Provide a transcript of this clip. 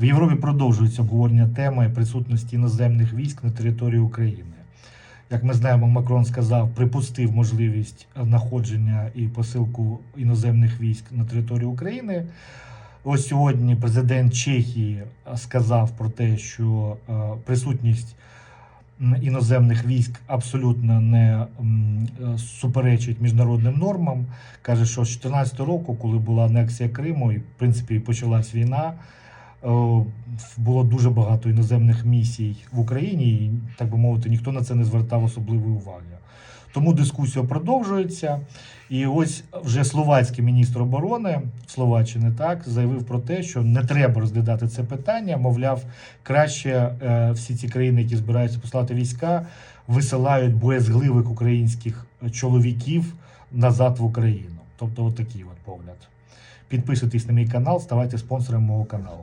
В Європі продовжується обговорення теми присутності іноземних військ на території України. Як ми знаємо, Макрон сказав, припустив можливість знаходження і посилку іноземних військ на територію України. Ось сьогодні президент Чехії сказав про те, що е, присутність іноземних військ абсолютно не е, суперечить міжнародним нормам. Каже, що з 2014 року, коли була анексія Криму, і в принципі почалась війна, було дуже багато іноземних місій в Україні, і так би мовити, ніхто на це не звертав особливої уваги. Тому дискусія продовжується. І ось вже словацький міністр оборони Словаччини так заявив про те, що не треба розглядати це питання. Мовляв, краще е, всі ці країни, які збираються послати війська, висилають боязгливих українських чоловіків назад в Україну. Тобто, отакий от погляд. Підписуйтесь на мій канал, ставайте спонсором мого каналу.